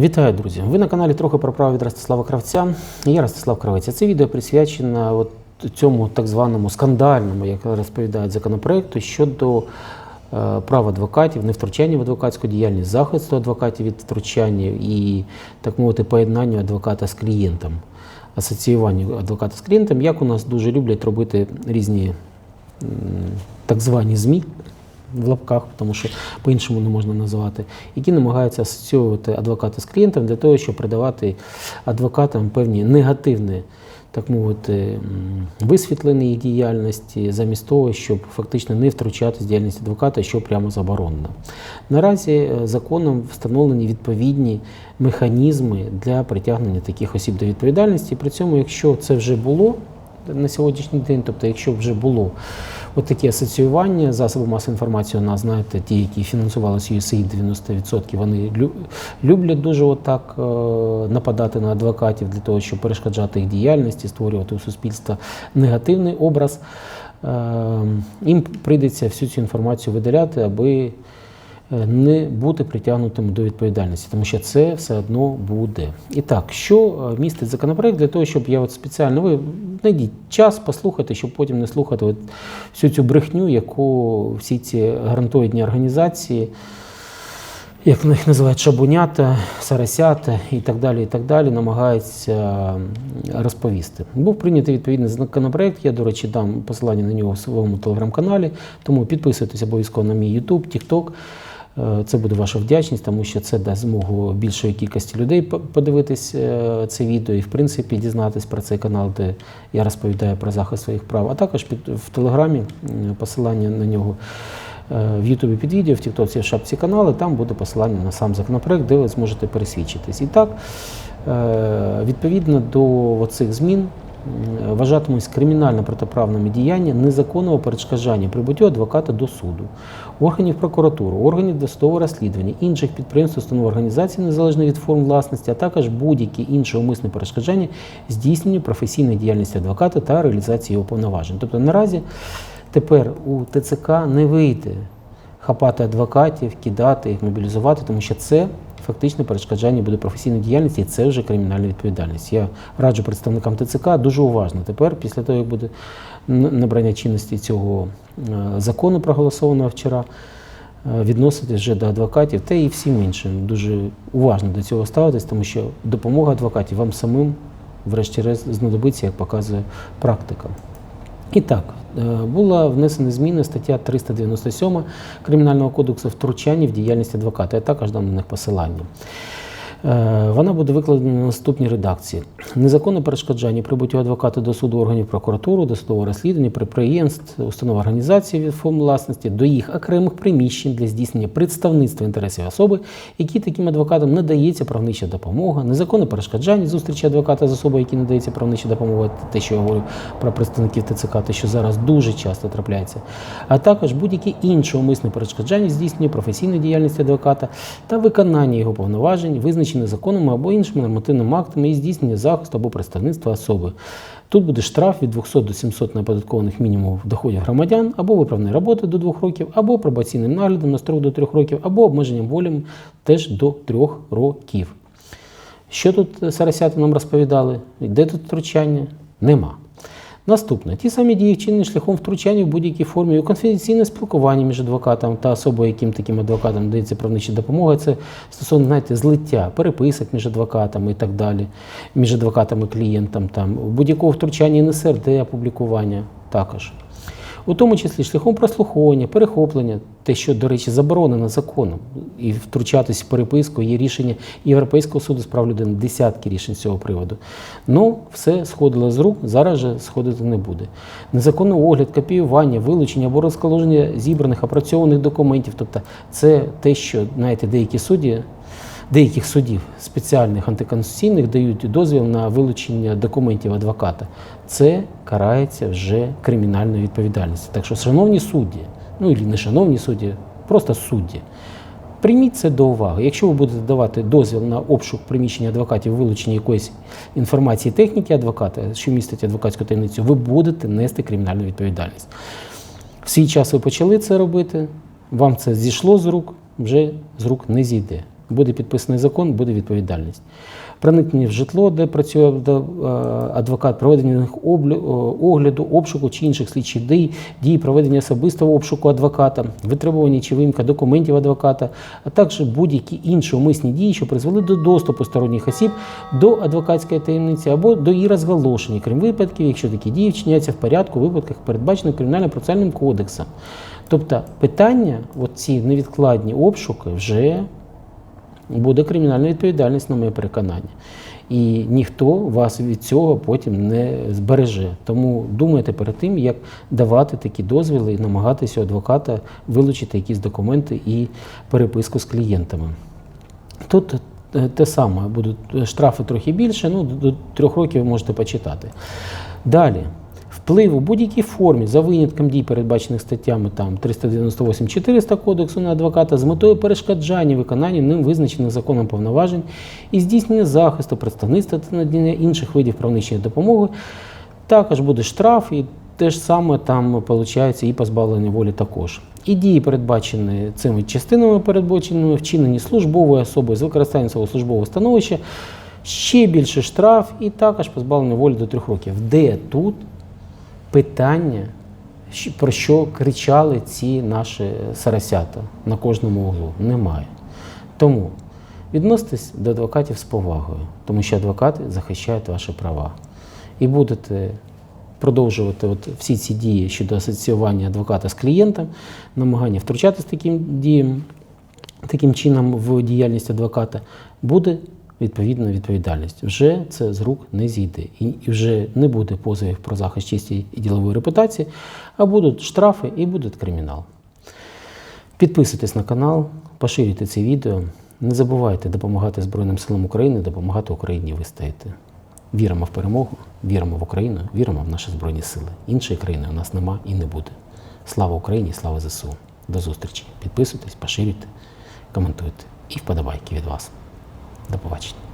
Вітаю, друзі! Ви на каналі трохи про право від Ростислава Кравця. Я Ростислав Кравець. Це відео присвячено от цьому так званому скандальному, як розповідають законопроекту, щодо е, прав адвокатів, невтручання в адвокатську діяльність, захисту адвокатів від втручання і, так мовити, поєднання адвоката з клієнтом, асоціювання адвоката з клієнтом, як у нас дуже люблять робити різні так звані ЗМІ в лапках, тому що по-іншому не можна називати, які намагаються асоціювати адвоката з клієнтом для того, щоб придавати адвокатам певні негативні, так мовити, м, висвітлення їх діяльності, замість того, щоб фактично не втручати з діяльність адвоката, що прямо заборонено. Наразі е, законом встановлені відповідні механізми для притягнення таких осіб до відповідальності. При цьому, якщо це вже було на сьогоднішній день, тобто, якщо вже було от такі асоціювання засоби масової інформації, у нас знаєте, ті, які фінансувалися USAID 90%, вони лю- люблять дуже отак е, нападати на адвокатів для того, щоб перешкоджати їх діяльності, створювати у суспільства негативний образ. Е, Їм прийдеться всю цю інформацію видаляти, аби не бути притягнутим до відповідальності, тому що це все одно буде. І так, що е, містить законопроект для того, щоб я от спеціально ви знайдіть час, послухайте, щоб потім не слухати от всю цю брехню, яку всі ці грантоїдні організації, як їх називають шабунята, сарасята і так далі, і так далі, намагаються розповісти. Був прийнятий відповідний законопроект. Я, до речі, дам посилання на нього в своєму телеграм-каналі. Тому підписуйтесь обов'язково на мій YouTube, TikTok. Е, Це буде ваша вдячність, тому що це дасть змогу більшої кількості людей по- подивитись е, це відео і, в принципі, дізнатись про цей канал, де я розповідаю про захист своїх прав. А також під, в Телеграмі посилання на нього е, в Ютубі під відео, в Тіктоці в шапці каналу, там буде посилання на сам законопроект, де ви зможете пересвідчитись. І так, е, відповідно до цих змін, вважатимусь кримінально протиправними діяння незаконного перешкоджання прибуттю адвоката до суду, органів прокуратури, органів досудового розслідування, інших підприємств, установ організацій незалежно від форм власності, а також будь-які інші умисне перешкоджання здійсненню професійної діяльності адвоката та реалізації його повноважень. Тобто наразі тепер у ТЦК не вийде хапати адвокатів, кидати їх, мобілізувати, тому що це фактично перешкоджання буде професійної діяльності, і це вже кримінальна відповідальність. Я раджу представникам ТЦК дуже уважно тепер, після того, як буде набрання чинності цього е, закону, проголосованого вчора, е, відноситись вже до адвокатів та і всім іншим. Дуже уважно до цього ставитись, тому що допомога адвокатів вам самим, врешті-решт, знадобиться, як показує практика. І так, була внесена зміна стаття 397 Кримінального кодексу втручання в діяльність адвоката. Я також дам на них посилання. Е, Вона буде викладена на наступній редакції: незаконне перешкоджання прибуттю адвоката до суду органів прокуратури, до судового розслідування, підприємств, установ організації від форм власності, до їх окремих приміщень для здійснення представництва інтересів особи, які таким адвокатам надається правнича допомога, незаконне перешкоджання зустрічі адвоката з особою, які надається правнича допомога, те, що я говорю про представників ТЦК, те, що зараз дуже часто трапляється, а також будь-які інші умисне перешкоджання здійснення професійної діяльності адвоката та виконання його повноважень, визначені законами або іншими нормативними актами і здійснення захисту або представництва особи. Тут буде штраф від 200 до 700 неоподаткованих мінімумів доходів громадян, або виправної роботи до 2 років, або пробаційним наглядом на строк до 3 років, або обмеженням волі теж до 3 років. Що тут сарасяти нам розповідали? Де тут втручання? Нема. Наступне. Ті самі дії вчинені шляхом втручання в будь-якій формі у конфіденційне спілкування між адвокатом та особою, яким таким адвокатом дається правнича допомога. Це стосовно знаєте, злиття, переписок між адвокатами і так далі, між адвокатами клієнтом, там, будь-якого втручання НСРД, опублікування також. У тому числі шляхом прослуховування, перехоплення, те, що, до речі, заборонено законом, і втручатись в переписку, є рішення Європейського суду з прав людини, десятки рішень з цього приводу. Ну, все сходило з рук, зараз же сходити не буде. Незаконний огляд, копіювання, вилучення або розколоження зібраних опрацьованих документів. Тобто це те, що, знаєте, деякі судді деяких судів спеціальних антиконституційних дають дозвіл на вилучення документів адвоката. Це карається вже кримінальною відповідальністю. Так що, шановні судді, ну і не шановні судді, просто судді. Прийміть це до уваги. Якщо ви будете давати дозвіл на обшук приміщення адвокатів, вилучення якоїсь інформації техніки адвоката, що містить адвокатську таємницю, ви будете нести кримінальну відповідальність. В свій час ви почали це робити, вам це зійшло з рук, вже з рук не зійде. Буде підписаний закон, буде відповідальність. Проникнення в житло, де працює е, адвокат, проведення е, огляду, обшуку чи інших слідчих дій, дії проведення особистого обшуку адвоката, витребування чи вимка документів адвоката, а також будь-які інші умисні дії, що призвели до доступу сторонніх осіб до адвокатської таємниці або до її розголошення, крім випадків, якщо такі дії вчиняються в порядку, випадках, передбачених кримінально-процесуальним кодексом. Тобто питання, от ці невідкладні обшуки, вже буде кримінальна відповідальність, на моє переконання. І ніхто вас від цього потім не збереже. Тому думайте перед тим, як давати такі дозвіли і намагатися адвоката вилучити якісь документи і переписку з клієнтами. Тут е, те саме, будуть штрафи трохи більше, ну до трьох років ви можете почитати. Далі. Вплив у будь-якій формі за винятком дій, передбачених статтями там 398-400 кодексу на адвоката з метою перешкоджання виконання ним визначених законом повноважень і здійснення захисту, представництва та надання інших видів правничої допомоги. Також буде штраф, і те ж саме там виходить і позбавлення волі також. І дії, передбачені цими частинами, передбаченими, вчинені службовою особою з використанням свого службового становища, ще більше штраф і також позбавлення волі до трьох років. Де тут питання, про що кричали ці наші сарасята на кожному углу? Немає. Тому відноситесь до адвокатів з повагою, тому що адвокати захищають ваші права. І будете продовжувати от всі ці дії щодо асоціювання адвоката з клієнтом, намагання втручатись таким діям, таким чином в діяльність адвоката, буде відповідна відповідальність. Вже це з рук не зійде. І вже не буде позовів про захист честі і ділової репутації, а будуть штрафи і буде кримінал. Підписуйтесь на канал, поширюйте це відео. Не забувайте допомагати Збройним силам України, допомагати Україні вистояти. Віримо в перемогу, віримо в Україну, віримо в наші Збройні Сили. Іншої країни у нас нема і не буде. Слава Україні, слава ЗСУ. До зустрічі. Підписуйтесь, поширюйте, коментуйте і вподобайки від вас. До побачення.